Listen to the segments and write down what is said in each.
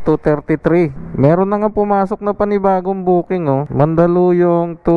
233. Meron na nga pumasok na panibagong booking oh. Mandaluyong to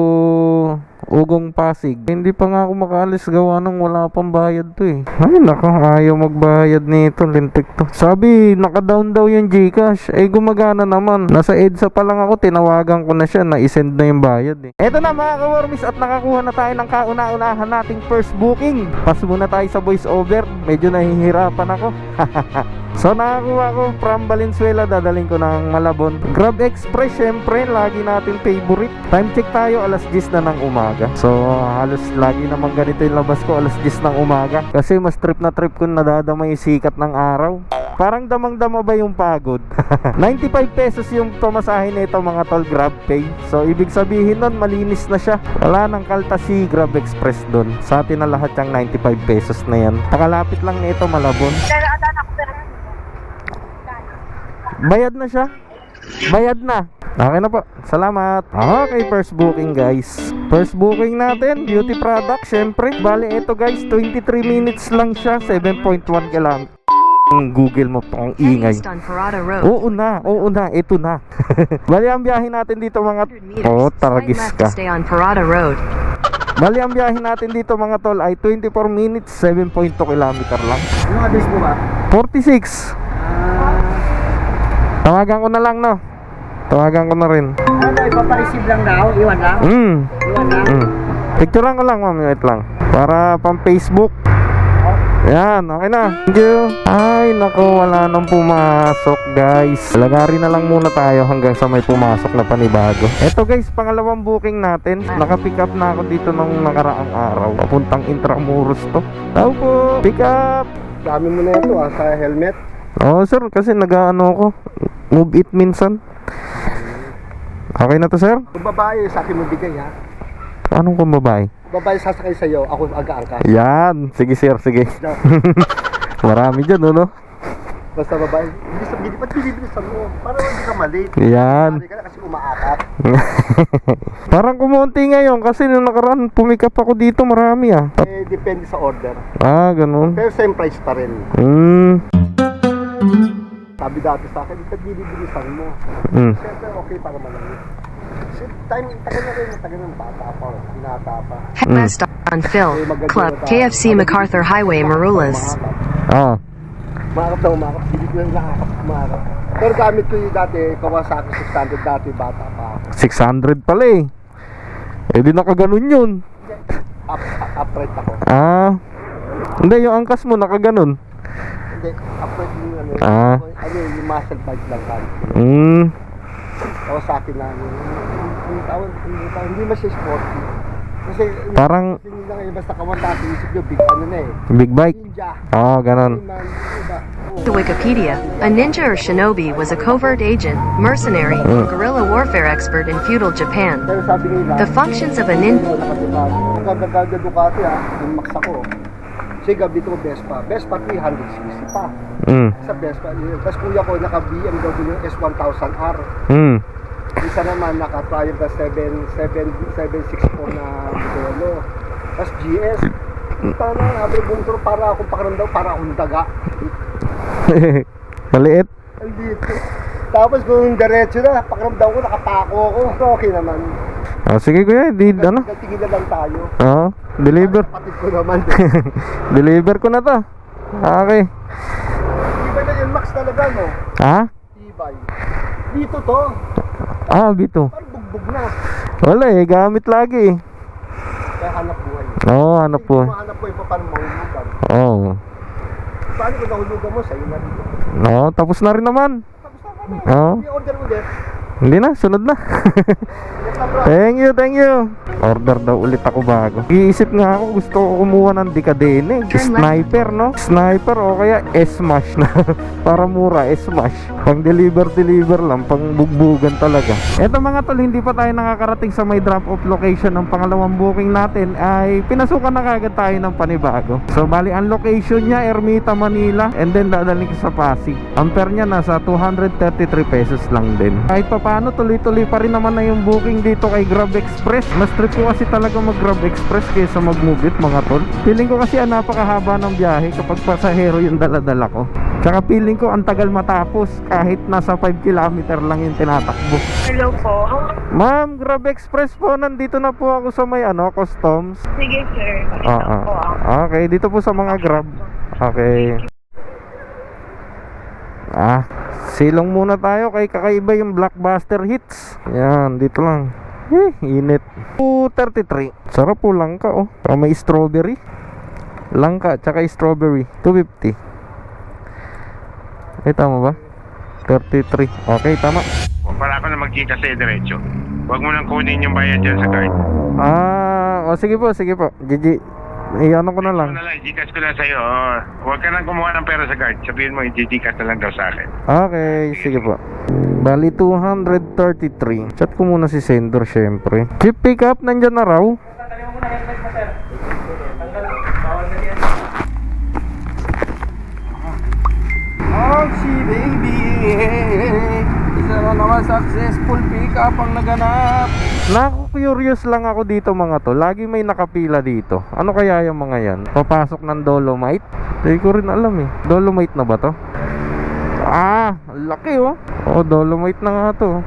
Ugong Pasig. Hindi pa nga ako makaalis gawa nang wala pang bayad to eh. Ay nako, ayaw magbayad nito. Lintik to. Sabi, naka-down daw yung Gcash. Eh gumagana naman. Nasa EDSA pa lang ako, tinawagan ko na siya na isend na yung bayad eh. Eto na mga kawarmis at nakakuha na tayo ng kauna-unahan nating first booking. Pas muna tayo sa voice over. Medyo nahihirapan ako. So nakakuha ko from Valenzuela, dadaling ko ng Malabon. Grab Express, syempre, lagi natin favorite. Time check tayo, alas 10 na ng umaga. So halos lagi naman ganito yung labas ko, alas 10 ng umaga. Kasi mas trip na trip ko nadadama yung sikat ng araw. Parang damang-dama ba yung pagod? 95 pesos yung pamasahe nito mga tol Grab Pay. So ibig sabihin nun, malinis na siya. Wala nang kalta si Grab Express doon. Sa atin na lahat yung 95 pesos na yan. Nakalapit lang nito Malabon. Bayad na siya. Bayad na. Okay na po. Salamat. Okay, first booking guys. First booking natin, beauty product, syempre. Bali, ito guys, 23 minutes lang siya, 7.1 km. Google mo po ang ingay. Oo na, oo na, ito na. Bali, ang biyahe natin dito mga... 100 meters. Oh, taragis ka. to stay on Parada Road. Bali, ang biyahe natin dito mga tol ay 24 minutes, 7.2 km lang. Yung address mo ba? 46. Tawagan ko na lang, no? Tawagan ko na rin. Ano, ipapareceive lang daw? Iwan lang? Mm. Iwan lang? Mm. Picturean ko lang, ma'am. Wait lang. Para pang Facebook. Yan, okay na. Thank you. Ay, nako, wala nang pumasok, guys. Lagari na lang muna tayo hanggang sa may pumasok na panibago. Eto, guys, pangalawang booking natin. Naka-pick up na ako dito nung nakaraang araw. Papuntang Intramuros to. Tao po. Pick up. Dami mo na ito ah, sa helmet. Oo, sir. Kasi nag-ano ko. Move it minsan. Okay na to, sir? Kung babae, sa akin mo bigay ha. Anong kung babae? Babae sasakay sa'yo, ako aga-angka. Yan. Sige, sir. Sige. Marami dyan, no? Basta babae, hindi sa hindi ba't binibilisan mo? Para hindi ka malate. Yan. Hindi ka na kasi umaakat. Parang kumunti ngayon kasi nung nakaraan pumikap ako dito marami ah. Eh, depende sa order. Ah, ganun. Pero same price pa rin. Hmm. Sabi dati sa akin, ba't binibilisan mo? Hmm. Siyempre, okay para malamig. Kasi time, tagal na rin, tagal ng bata pa, binata pa. Head west on Phil. Club, KFC MacArthur Highway, Marulas. Ah. Umakap na umakap, hindi ko yung nakakap umakap. Pero gamit ko yung dati, Kawasaki 600 dati, bata pa ako. 600 pala eh. Eh di nakaganon yun. Up, upright ako. Ah. Hindi, yung angkas mo nakaganon. Hindi, upright yung ano, Ah. ano yung muscle bike lang kami. Hmm. Kawasaki na ano, yung tawag, yung tawag, hindi mas sporty. Kasi, Parang hindi lang eh, basta Kawasaki, isip nyo, big ano na eh. big bike. Ninja. Ah, man, yung iba. To Wikipedia, a ninja or shinobi was a covert agent, mercenary, and guerrilla warfare expert in feudal Japan. The functions of a ninja. Kasi gabi ko Vespa. Vespa 300cc pa. Hmm. Sa Vespa, yun. Tapos kuya ko naka BMW S1000R. Hmm. Isa naman naka Triumph 7, 7, 764 na modelo. Tapos GS. Kita na, abre bungtro para akong pakiramdaw, para akong daga. Maliit. Andito. Tapos kung diretso na, pakiramdaw ko, nakapako ako. Okay naman. Ah, sige kuya, di ano. Tigil na lang tayo. Ah, deliver. Kapatid ko naman. deliver ko na to. Okay. Iba na yung max talaga, no? Ah? Tibay. Dito to. Ah, bito. Parang bugbog na. Wala eh, gamit lagi eh. Kaya hanap buhay. Oo, oh, ano po. Kung hanap buhay pa, paano mahulugan? Oo. Oh. Paano kung nahulugan mo, sa'yo na rin. No, tapos na rin naman. Tapos na na. Oo. May order ulit. Hindi na, sunod na. Thank you, thank you. Order daw ulit ako bago. Iisip nga ako, gusto ko kumuha ng Decadene. Sniper, no? Sniper o kaya S-Smash na. Para mura, S-Smash. Pang deliver-deliver lang, pang bugbugan talaga. Eto mga tol, hindi pa tayo nakakarating sa may drop-off location ng pangalawang booking natin ay pinasukan na kagad tayo ng panibago. So bali, ang location niya, Ermita, Manila and then dadalhin ko sa Pasig. Ampere niya nasa 233 pesos lang din. Kahit pa paano tuloy-tuloy pa rin naman na yung booking dito kay Grab Express. Mas trip ko kasi talaga mag Grab Express kaysa mag Move It mga tol. Feeling ko kasi ah, napakahaba ng biyahe kapag pasahero yung daladala ko. Tsaka feeling ko ang tagal matapos kahit nasa 5 kilometer lang yung tinatakbo. Hello po. Ma'am, Grab Express po, nandito na po ako sa may ano, customs. Sige, sir. Pakita Ah, po. ah. ah. Okay, dito po sa mga Grab. Okay. Ah, silong muna tayo kay kakaiba yung Blockbuster Hits. Yan, dito lang. Eh, init. 233. Sarap po langka oh. Saka may strawberry. Langka, tsaka strawberry. 250. Eh, tama ba? 33. Okay, tama. Para ako na mag-Gcash sa'yo diretso. Huwag mo nang kunin yung bayad dyan sa card. Ah, o sige po, sige po. GG. Eh, ano ko na lang. Ano na lang, Gcash ko lang sa'yo. Oh. Huwag ka nang kumuha ng pera sa card. Sabihin mo, i-Gcash na lang daw sa akin. Okay, sige po. Bali 233. Chat ko muna si Sender syempre. Chip pickup nandyan na raw. Oh, si baby Isa na naman successful pick-up ang naganap Naku-curious lang ako dito mga to. Lagi may nakapila dito. Ano kaya yung mga yan? Papasok ng Dolomite? Hindi ko rin alam eh. Dolomite na ba to? Ah, laki oh. Oh, Dolomite na nga to.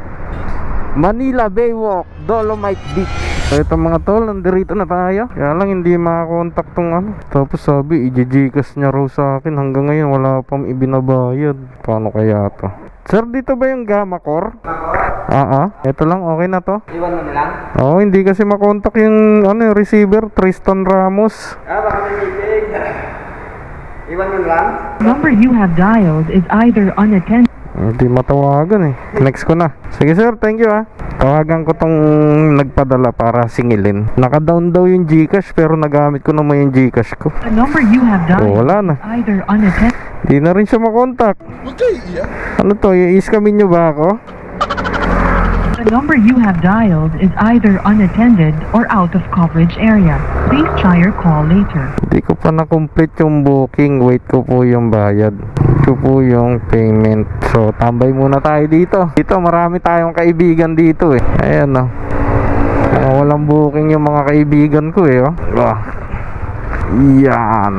Manila Baywalk, Dolomite Beach. Ito mga tol, nandirito na tayo. Kaya lang hindi makakontak tong ano. Tapos sabi, i-gcash niya raw sa akin. Hanggang ngayon wala pang ibinabayad. Paano kaya to? Sir, dito ba yung Gamma Core? Ah, ah. Ito lang, okay na to. Iwan mo na lang Oo, hindi kasi makontak yung ano, yung receiver, Tristan Ramos. Ah, baka may meeting Iwan mo na lang Number you have dialed is either unattended Hindi matawagan eh. Next ko na. Sige sir, thank you ah. Tawagan ko tong nagpadala para singilin. Naka-down daw yung Gcash pero nagamit ko naman yung Gcash ko. The number you have Oh, dialed wala na. is either unattended Di na rin siya makontak. Ano to, i-scamin nyo ba ako? The number you have dialed is either unattended or out of coverage area. Please try your call later. Hindi ko pa na-complete yung booking. Wait ko po yung bayad. Ito po yung payment. So, tambay muna tayo dito. Dito, marami tayong kaibigan dito eh. Ayan oh. Mga walang booking yung mga kaibigan ko eh oh. Ah. Yan.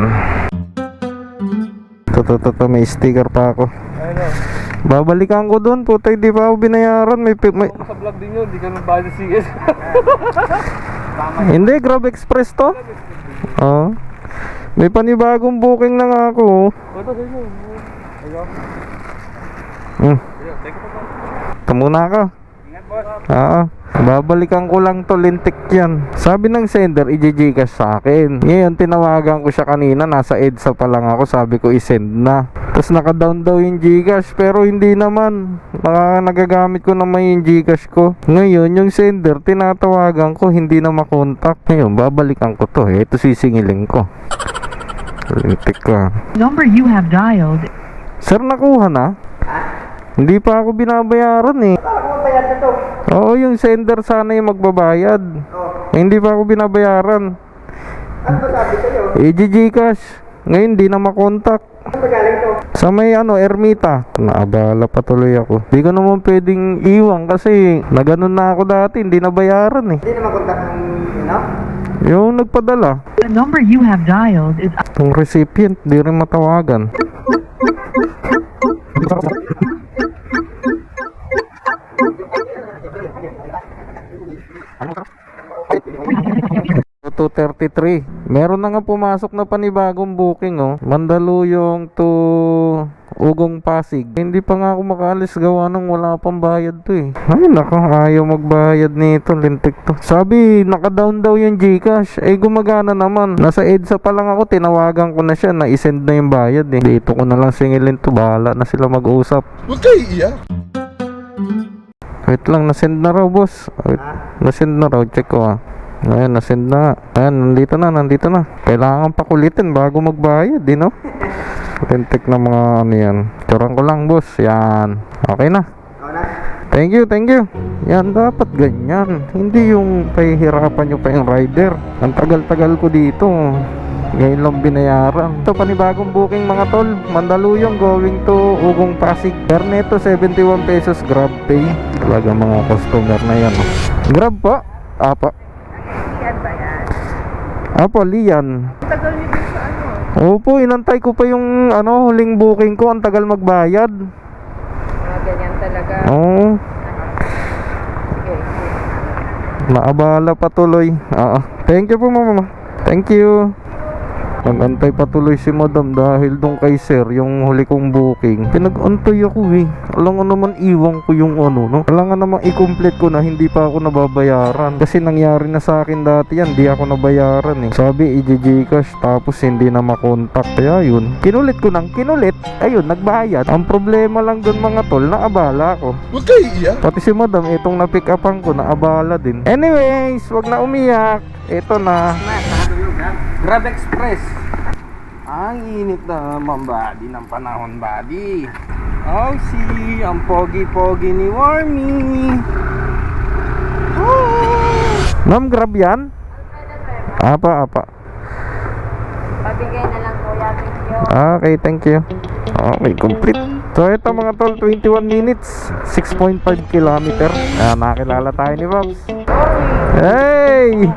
Ito, ito, ito, may sticker pa ako. Babalikan ko doon, putay, di pa ako binayaran. May, may... Sa vlog din yun, di ka nang bayad sa CS Hindi, Grab Express to. Oo. May panibagong booking na nga ako. oh. Ito sa inyo Ayaw Hmm. You po Ito muna ako. Ingat boss Oo. Babalikan ko lang to lintik yan. Sabi ng sender, i-gcash sa akin. Ngayon, tinawagan ko siya kanina. Nasa EDSA pa lang ako. Sabi ko, i-send na. Tapos naka-down daw yung Gcash. Pero hindi naman. Naka, nagagamit ko naman yung Gcash ko. Ngayon, yung sender, tinatawagan ko. Hindi na makontak. Ngayon, babalikan ko to. Eh, ito sisingilin ko. Lintik ko. ah. Number you have dialed Sir, nakuha na? Hindi pa ako binabayaran eh. na to Oo, yung sender sana yung magbabayad. Eh, hindi pa ako binabayaran. Ano ba sabi sa'yo? Eh, Gcash. Ngayon, di na makontak. Ano galing to? Sa may ano, Ermita. Naabala pa tuloy ako. Di ko naman pwedeng iwan kasi naganon na ako dati, hindi na bayaran eh. Hindi naman kontak ng ano? Yung nagpadala, The number you have dialed is yung recipient, di rin matawagan. 233. Meron na nga pumasok na panibagong booking oh. Mandaluyong to Ugong Pasig. Hindi pa nga ako makaalis gawa nang wala pang bayad to eh. Ay nako, ayaw magbayad nito. Lintik to. Sabi, naka-down daw yung Gcash. Eh gumagana naman. Nasa EDSA pa lang ako. Tinawagan ko na siya na isend na yung bayad eh. Dito ko na lang singilin to. Bahala na sila mag-usap. Huwag kayo iiyak. Wait lang, nasend na raw boss. Wait, nasend na raw. Check ko ah. Ayan, nasend na. Ayan, nandito na, nandito na. Kailangan pakulitin bago magbayad, di no? Lintik na mga ano yan. Turang ko lang boss. Yan. Okay na. Thank you, thank you. Yan, dapat ganyan. Hindi yung pahihirapan nyo pa yung rider. Ang tagal-tagal ko dito. Ngayon lang binayaran. Ito panibagong booking mga tol. Mandaluyong going to Ugong Pasig. Perneto 71 pesos Grab Pay. Talaga mga customer na yan. Grab po? Apo. Apo, Lian. Tagal niyo din sa ano? Opo, inantay ko pa yung ano, huling booking ko. Ang tagal magbayad. Mga ganyan talaga. Oo. Sige, sige. Naabala pa tuloy. Oo. Thank you po mama. Thank you. Nag-antay pa tuloy si madam dahil dong kay sir yung huli kong booking. Pinag-antay ako eh. Alam nga naman iwan ko yung ano no. Kailangan naman i-complete ko na hindi pa ako nababayaran. Kasi nangyari na sa akin dati yan. Di ako nabayaran eh. Sabi i-gcash tapos hindi na makontak. Kaya yun. Kinulit ko nang kinulit. Ayun, nagbayad. Ang problema lang dun mga tol, naabala ko. Huwag kayo. Pati si madam, itong na-pick upan ko, naabala din. Anyways, wag na umiyak. Ito na. Grab Express. Ang init na naman body ng panahon body. Oh, si ang pogi-pogi ni Wormy. Ma'am, grab yan? Apa, apa. Pabigay na lang kuya, thank you. Okay, thank you. Okay, complete. So, ito mga tol, 21 minutes, 6.5 kilometer. Ah, nakilala tayo ni Pops. Hey!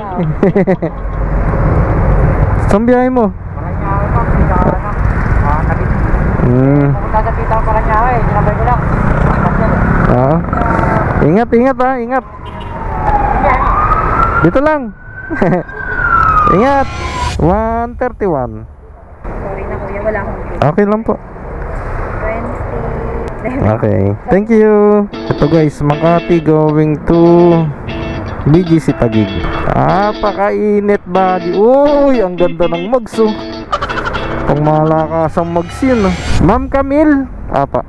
Saan biyahe mo? Hmm. Ah. Ingat, ingat ha, ingat. Dito lang. ingat. 131. Sorry na kuya, wala akong. Okay lang po. 20. Okay. Thank you. Ito guys, Makati going to BGC Tagig. Napakainit body. Uy, ang ganda ng mags oh. Pang malakasang mags yun oh. Ma'am Camille. Apa.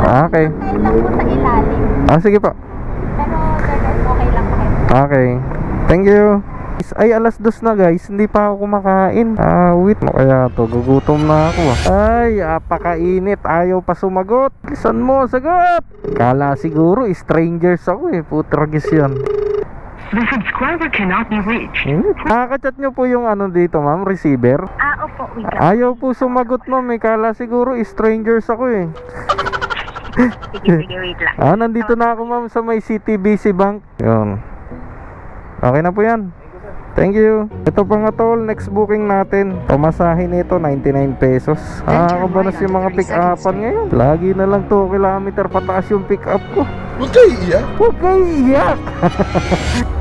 Okay. sa ilalim. Ah, sige pa. Pero okay lang Okay. Thank you. Ay, alas dos na guys. Hindi pa ako kumakain. Ah, wait. Ano kaya to? Gugutom na ako. ah. Ay, apakainit. Ayaw pa sumagot. Lisan mo, sagot! Kala siguro, strangers ako eh. Putragis yan. The subscriber cannot be reached. Hmm? Nakaka-chat nyo po yung ano dito, ma'am, receiver. Ah, opo, wait lang. Ayaw po sumagot, ma'am. Eh. Kala siguro, strangers ako eh. Sige, sige, wait lang. Ah, nandito na ako, ma'am, sa may CTBC Bank. Yun. Okay na po yan. Thank you. Ito pa nga tol, next booking natin. Pamasahin nito, 99 pesos. Ah, ako ba na si mga pick-upan ngayon? Lagi na lang 2 kilometer pataas yung pick-up ko. Huwag kayo iiyak. Huwag kayo iyak!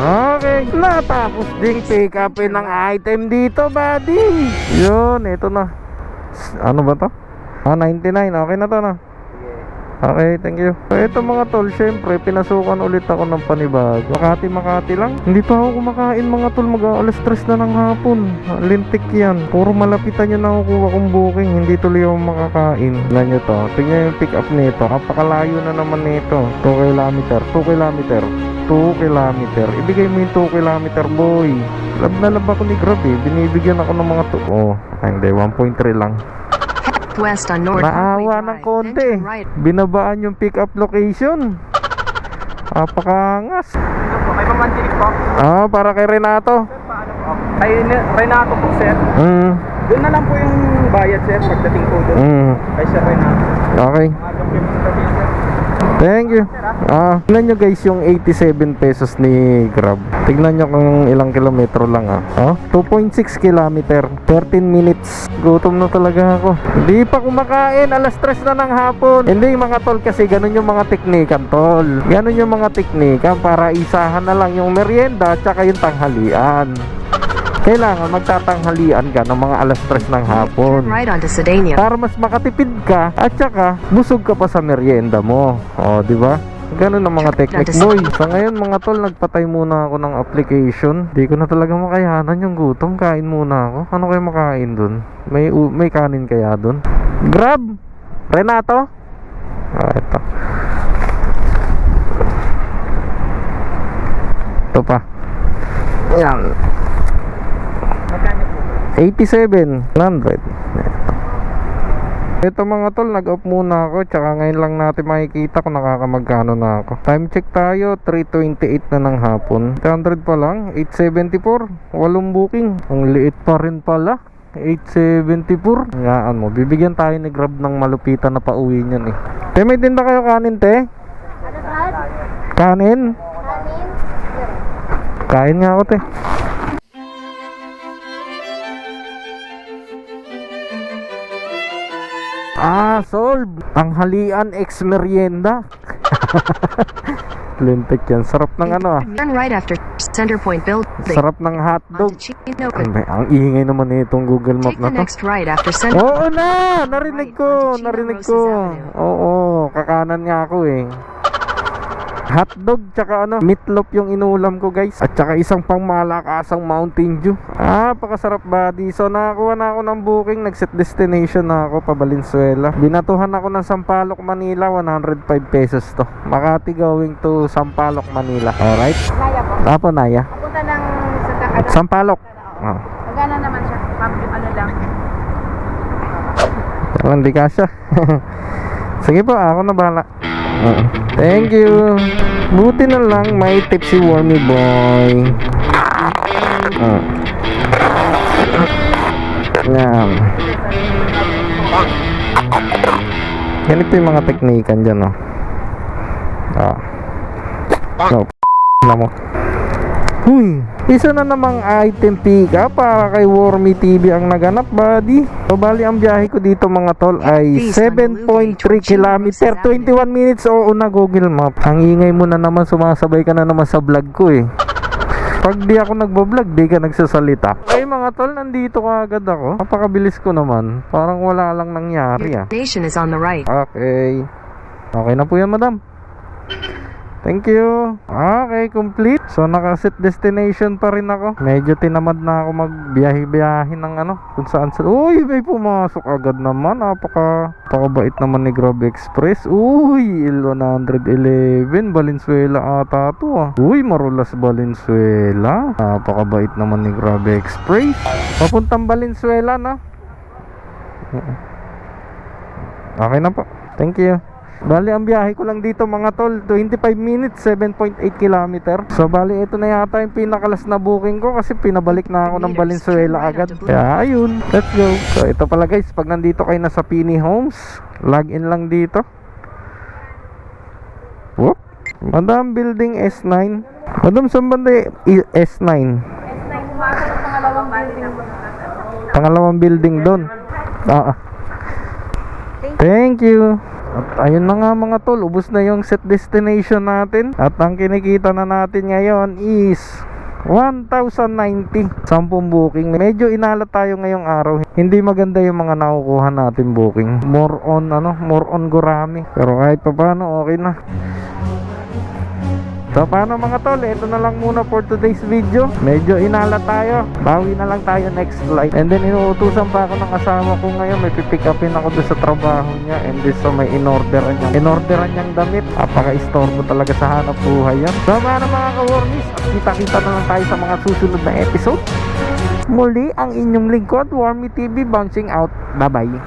Okay, natapos ding pick upin ng item dito, buddy. Yun, ito na. Ano ba to? Ah, 99. Okay na to na. Okay, thank you. Ito mga tol, syempre, pinasukan ulit ako ng panibago. Makati, Makati lang. Hindi pa ako kumakain mga tol, mag alas stress na ng hapon. Lintik yan. Puro malapitan yun na kukuha kong booking. Hindi tuloy ako makakain. Tignan nyo to. Tignan yung pick up nito. Napakalayo na naman nito. 2 kilometer. 2 kilometer. 2 kilometer. Ibigay mo yung 2 kilometer, boy. Lab na lab ako ni Grab eh. Binibigyan ako ng mga to. Oh, hindi. 1.3 lang. West on North Naawa ng konti. Binabaan yung pick up location. Napakangas. Kay Pamandinig po. Ah, para kay Renato. Kay Renato po, sir. Mm. Doon na lang po yung bayad, sir, pagdating po doon. Mm. Kay Sir Renato. Okay. Sir. Thank you. Ah, tignan nyo guys yung 87 pesos ni Grab. Tignan nyo kung ilang kilometro lang ah. Oh, 2.6 kilometer, 13 minutes. Gutom na talaga ako. Hindi pa kumakain, alas 3 na ng hapon. Hindi mga tol kasi ganun yung mga teknikan tol. Ganun yung mga teknika para isahan na lang yung merienda tsaka yung tanghalian. Kailangan magtatanghalian ka ng mga alas 3 ng hapon. Right onto Sedania. Para mas makatipid ka at saka busog ka pa sa merienda mo. O, di ba? Ganun ang mga technique boy. Sa ngayon mga tol, nagpatay muna ako ng application. Di ko na talaga makayanan yung gutom. Kain muna ako. Ano kayo makain dun? May, may kanin kaya dun? Grab! Renato? Ah, ito. Ito pa. Yan. 87. 100. Ito mga tol, nag-off muna ako. Tsaka ngayon lang natin makikita kung nakakamagkano na ako. Time check tayo, 3.28 na ng hapon. 300 pa lang, 874. Walong booking. Ang liit pa rin pala. 874 Ngaan mo, bibigyan tayo ni Grab ng malupitan na pauwi niyan eh Te, may tinda kayo kanin, te? Kanin? Kain nga ako, te Ah, solve. Tanghalian ex merienda. Lintik yan. Sarap ng ano ah. Turn right after Center Point Building. Sarap ng hotdog. Chino. Ang, ingay naman nitong Google Map na to. next right after Center. Oo na! Narinig ko! Narinig ko! Oo, kakanan nga ako eh. Hotdog tsaka ano, meatloaf yung inulam ko guys. At tsaka isang pang malakasang Mountain Dew. Ah, pakasarap buddy. So nakakuha na ako ng booking, nag-set destination na ako pa Valenzuela. Binatuhan ako ng Sampaloc, Manila, 105 pesos to. Makati going to Sampaloc, Manila. Alright? Naya po. Apo, Naya. Papunta ng sa ano, Sampaloc. Oh. Magana naman siya. Public ano lang. Parang hindi kasha. Sige po, ako na bahala. Thank you. Buti na lang may tip si Wormy Boy. Uh. Yan. Ganito yung mga teknikan dyan, oh. Ah. No, na mo. Huy, isa na namang item pick up para kay Wormy TV ang naganap, buddy. So, bali ang biyahe ko dito mga tol ay 7.3 kilometer, 21 minutes. Oo na Google Map. Ang ingay mo na naman, sumasabay ka na naman sa vlog ko eh. Pag di ako nagbablog, di ka nagsasalita. Ay mga tol, nandito ka agad ako. Napakabilis ko naman. Parang wala lang nangyari ah. Destination is on the right. Okay. Okay na po yan, madam. Thank you. Okay, complete. So, nakaset destination pa rin ako. Medyo tinamad na ako magbiyahe-biyahe ng ano, kung saan sa... Uy, may pumasok agad naman. Napaka, napakabait naman ni Grab Express. Uy, L111. Valenzuela ata to ah. Uy, Marulas Valenzuela. Napakabait naman ni Grab Express. Papuntang Valenzuela na. Okay na po. Thank you. Bali, ang biyahe ko lang dito mga tol, 25 minutes, 7.8 kilometer. So, bali, ito na yata yung pinakalas na booking ko kasi pinabalik na ako ng Valenzuela agad. Kaya, ayun, let's go. So, ito pala guys, pag nandito kayo na sa Pini Homes, log in lang dito. Whoop. Madam Building S9. Madam, saan banda y- S9? Pangalawang building. Pangalawang building doon. Ah. ah. Thank you. At ayun na nga mga tol, ubos na yung set destination natin. At ang kinikita na natin ngayon is 1,090 Sampung booking. Medyo inala tayo ngayong araw. Hindi maganda yung mga nakukuha natin booking. More on ano More on gurami Pero kahit pa paano okay na So paano mga tol, ito na lang muna for today's video. Medyo inala tayo. Bawi na lang tayo next flight. And then inuutusan pa ako ng asawa ko ngayon. May pipick upin ako doon sa trabaho niya. And this so may inorderan niya. Inorderan niyang damit. Apaka-istorbo talaga sa hanap buhay yan. So paano mga ka-wormies? At kita-kita na lang tayo sa mga susunod na episode. Muli ang inyong lingkod, Wormy TV, bouncing out. Bye-bye.